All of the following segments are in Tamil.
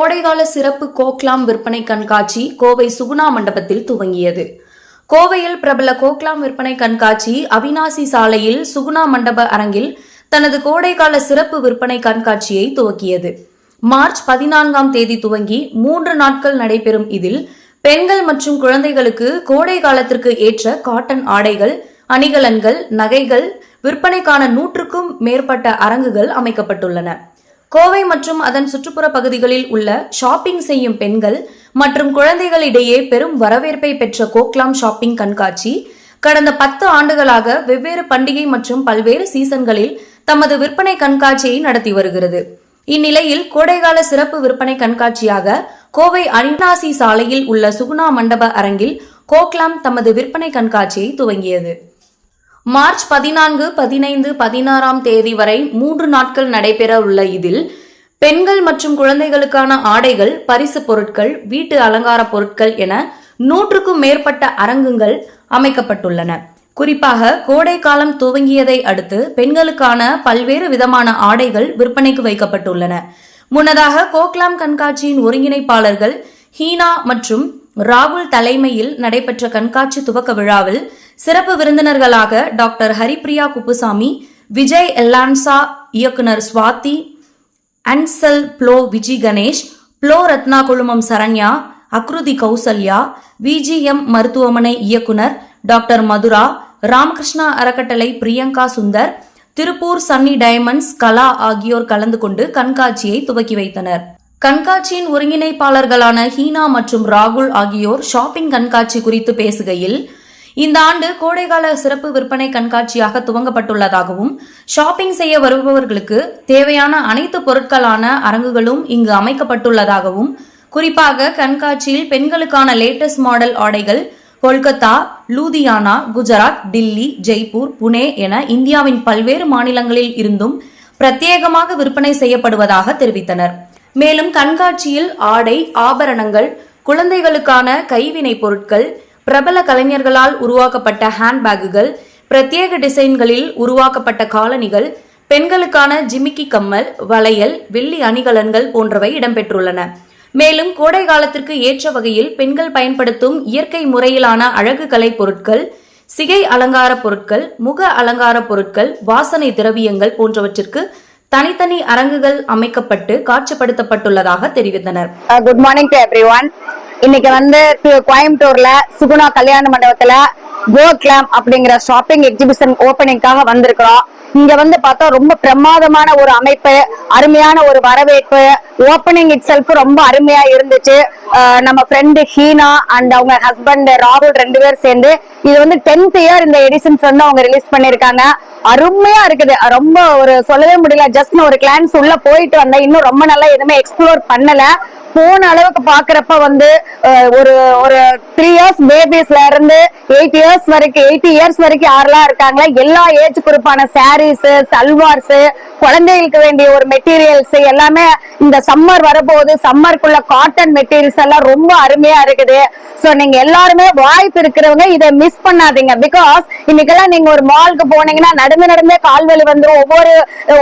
கோடைகால சிறப்பு கோக்லாம் விற்பனை கண்காட்சி கோவை சுகுணா மண்டபத்தில் துவங்கியது. கோவையில் பிரபல கோக்லாம் விற்பனை கண்காட்சி அவினாசி சாலையில் சுகுணா மண்டப அரங்கில் தனது கோடைகால சிறப்பு விற்பனை கண்காட்சியை துவக்கியது. மார்ச் பதினான்காம் தேதி துவங்கி மூன்று நாட்கள் நடைபெறும் இதில் பெண்கள் மற்றும் குழந்தைகளுக்கு கோடை காலத்திற்கு ஏற்ற காட்டன் ஆடைகள் அணிகலன்கள் நகைகள் விற்பனைக்கான நூற்றுக்கும் மேற்பட்ட அரங்குகள் அமைக்கப்பட்டுள்ளன. கோவை மற்றும் அதன் சுற்றுப்புற பகுதிகளில் உள்ள ஷாப்பிங் செய்யும் பெண்கள் மற்றும் குழந்தைகளிடையே பெரும் வரவேற்பை பெற்ற கோக்லாம் ஷாப்பிங் கண்காட்சி கடந்த பத்து ஆண்டுகளாக வெவ்வேறு பண்டிகை மற்றும் பல்வேறு சீசன்களில் தமது விற்பனை கண்காட்சியை நடத்தி வருகிறது. இந்நிலையில் கோடைகால சிறப்பு விற்பனை கண்காட்சியாக கோவை அனினாசி சாலையில் உள்ள சுகுணா மண்டப அரங்கில் கோக்லாம் தமது விற்பனை கண்காட்சியை துவங்கியது. மார்ச் பதினான்கு பதினைந்து பதினாறாம் தேதி வரை மூன்று நாட்கள் நடைபெற உள்ள இதில் பெண்கள் மற்றும் குழந்தைகளுக்கான ஆடைகள் பரிசு பொருட்கள் வீட்டு அலங்கார பொருட்கள் என நூற்றுக்கும் மேற்பட்ட அரங்குகள் அமைக்கப்பட்டுள்ளன. குறிப்பாக கோடை காலம் துவங்கியதை அடுத்து பெண்களுக்கான பல்வேறு விதமான ஆடைகள் விற்பனைக்கு வைக்கப்பட்டுள்ளன. முன்னதாக கோக்லாம் கண்காட்சியின் ஒருங்கிணைப்பாளர்கள் ஹீனா மற்றும் ராகுல் தலைமையில் நடைபெற்ற கண்காட்சி துவக்க விழாவில் சிறப்பு விருந்தினர்களாக டாக்டர் ஹரிப்ரியா குப்புசாமி விஜய் எல்லான்சா இயக்குனர் சுவாதி அன்சல் ப்ளோ விஜி கணேஷ் ப்ளோ ரத்னா குழுமம் சரண்யா அக்ருதி கௌசல்யா விஜிஎம் மருத்துவமனை இயக்குனர் டாக்டர் மதுரா ராமகிருஷ்ணா அறக்கட்டளை பிரியங்கா சுந்தர் திருப்பூர் சன்னி டைமண்ட்ஸ் கலா ஆகியோர் கலந்து கொண்டு கண்காட்சியை துவக்கி வைத்தனர். கண்காட்சியின் ஒருங்கிணைப்பாளர்களான ஹீனா மற்றும் ராகுல் ஆகியோர் ஷாப்பிங் கண்காட்சி குறித்து பேசுகையில் இந்த ஆண்டு கோடைகால சிறப்பு விற்பனை கண்காட்சியாக துவங்கப்பட்டுள்ளதாகவும் ஷாப்பிங் செய்ய வருபவர்களுக்கு தேவையான அனைத்து பொருட்களான அரங்குகளும் இங்கு அமைக்கப்பட்டுள்ளதாகவும் குறிப்பாக கண்காட்சியில் பெண்களுக்கான லேட்டஸ்ட் மாடல் ஆடைகள் கொல்கத்தா லூதியானா குஜராத் டில்லி ஜெய்ப்பூர் புனே என இந்தியாவின் பல்வேறு மாநிலங்களில் இருந்தும் பிரத்யேகமாக விற்பனை செய்யப்படுவதாக தெரிவித்தனர். மேலும் கண்காட்சியில் ஆடை ஆபரணங்கள் குழந்தைகளுக்கான கைவினைப் பொருட்கள் பிரபல கலைஞர்களால் உருவாக்கப்பட்ட ஹேண்ட்பேக்குகள் பிரத்யேக டிசைன்களில் உருவாக்கப்பட்ட காலணிகள் பெண்களுக்கான ஜிமிக்கி கம்மல் வளையல் வெள்ளி அணிகலன்கள் போன்றவை இடம்பெற்றுள்ளன. மேலும் கோடை காலத்திற்கு ஏற்ற வகையில் பெண்கள் பயன்படுத்தும் இயற்கை முறையிலான அழகு கலை பொருட்கள் சிகை அலங்கார பொருட்கள் முக அலங்கார பொருட்கள் வாசனை திரவியங்கள் போன்றவற்றிற்கு தனித்தனி அரங்குகள் அமைக்கப்பட்டு காட்சிப்படுத்தப்பட்டுள்ளதாக தெரிவித்தனர். Good morning to every one இன்னைக்கு வந்து கோயம்புத்தூர்ல சுகுணா கல்யாண மண்டபத்துல கோ கிளாம் அப்படிங்கிற ஷாப்பிங் எக்ஸிபிஷன் ஓபனிங்காக வந்திருக்கிறோம். இங்க வந்து பார்த்தா ரொம்ப பிரமாதமான ஒரு அமைப்பு அருமையான ஒரு வரவேற்பு. ஓப்பனிங் இட் செல்ஃப் ரொம்ப அருமையா இருந்துச்சு. நம்ம ஃப்ரெண்டு ஹீனா அண்ட் அவங்க ஹஸ்பண்ட் ராகுல் ரெண்டு பேர் சேர்ந்து இது வந்து டென்த் இயர் இந்த எடிஷன்ஸ் வந்து அவங்க ரிலீஸ் பண்ணிருக்காங்க அருமையா இருக்குது. ரொம்ப ஒரு சொல்லவே முடியல. ஜஸ்ட் ஒரு கிளான்ஸ் உள்ள போயிட்டு வந்தேன். இன்னும் ரொம்ப நல்லா எதுவுமே எக்ஸ்ப்ளோர் பண்ணல. போன அளவுக்கு பாக்குறப்ப வந்து ஒரு ஒரு த்ரீ இயர்ஸ் பேபிஸ்ல இருந்து எயிட் இயர்ஸ் வரைக்கும் எயிட்டி இயர்ஸ் வரைக்கும் யாரெல்லாம் இருக்காங்களா எல்லா ஏஜ் குரூப்பான சாரீஸ் சல்வார்ஸ் குழந்தைகளுக்கு வேண்டிய ஒரு மெட்டீரியல்ஸ் எல்லாமே இந்த சம்மர் வரப்போகுது. சம்மருக்குள்ள காட்டன் மெட்டீரியல்ஸ் எல்லாம் ரொம்ப அருமையா இருக்குது. சோ நீங்க எல்லாருமே வாய்ப்பு இருக்கிறவங்க இதை மிஸ் பண்ணாதீங்க. பிகாஸ் இன்னைக்கெல்லாம் நீங்க ஒரு மால்க்கு போனீங்கன்னா நடந்து நடந்தே கால்வெளி வந்து ஒவ்வொரு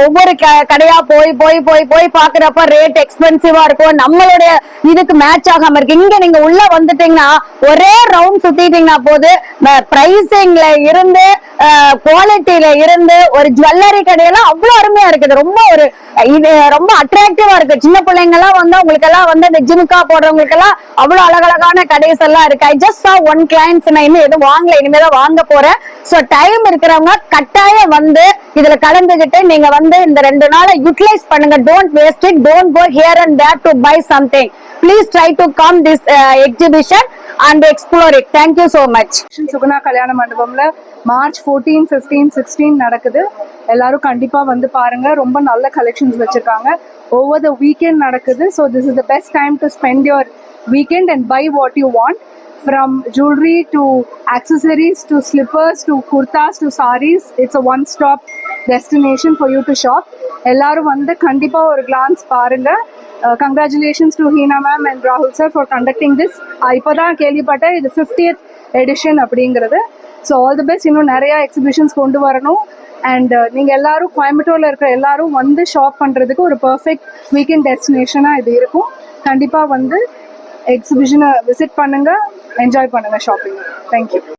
ஒவ்வொரு க- கடையா போய் போய் போய் போய் பாக்குறப்ப ரேட் எக்ஸ்பென்சிவா இருக்கும். உங்களுடைய இதுக்கு மேட்ச் ஆகாம இருக்கு. இங்க நீங்க உள்ள வந்துட்டீங்கன்னா ஒரே ரவுண்ட் சுத்திட்டீங்கன்னா போது பிரைசிங்ல இருந்து குவாலிட்டியில இருந்து ஒரு ஜுவல்லரி கடையெல்லாம் அவ்வளவு அருமையா இருக்குது. ரொம்ப ஒரு இது ரொம்ப அட்ராக்டிவா இருக்கு. சின்ன பிள்ளைங்க எல்லாம் வந்து உங்களுக்கு எல்லாம் வந்து இந்த ஜிம்கா போடுறவங்களுக்கு எல்லாம் அவ்வளவு அழகழகான கடைஸ் எல்லாம் இருக்கு. I just saw one clients நான் இன்னும் எதுவும் வாங்கல. இனிமேதான் வாங்க போறேன். சோ டைம் இருக்கிறவங்க கட்டாயம் வந்து இதுல கலந்துகிட்டு நீங்க வந்து இந்த ரெண்டு நாளை யூட்டிலைஸ் பண்ணுங்க. Don't waste it don't go here and there to buy some something please try to come this exhibition and explore it. Thank you so much. Suguna கல்யாண மண்டபம்ல மார்ச் ஃபோர்டீன் ஃபிஃப்டீன் சிக்ஸ்டீன் நடக்குது. எல்லாரும் கண்டிப்பாக வந்து பாருங்க. ரொம்ப நல்ல கலெக்ஷன்ஸ் வச்சுருக்காங்க. ஓவர் த வீக்கெண்ட் நடக்குது. So this is the best time to spend your weekend and buy what you want from jewellery to accessories to slippers to kurtas to saris it's a one stop destination for you to shop எல்லாரும் வந்து கண்டிப்பாக ஒரு கிளான்ஸ் பாருங்கள் congratulations to Heena ma'am and ராகுல் சார் ஃபார் கண்டக்டிங் திஸ் இப்போ தான் கேள்விப்பட்டேன் இது ஃபிஃப்டியத் எடிஷன் அப்படிங்கிறது. ஸோ ஆல் தி பெஸ்ட் இன்னும் நிறையா எக்ஸிபிஷன்ஸ் கொண்டு வரணும். அண்ட் uh, நீங்கள் எல்லாரும் கோயம்புத்தூரில் இருக்கிற எல்லாரும் வந்து ஷாப் பண்ணுறதுக்கு ஒரு பர்ஃபெக்ட் வீக்கெண்ட் டெஸ்டினேஷனாக இது இருக்கும். கண்டிப்பாக வந்து எக்ஸிபிஷனை விசிட் பண்ணுங்கள் என்ஜாய் பண்ணுங்கள் ஷாப்பிங் தேங்க்யூ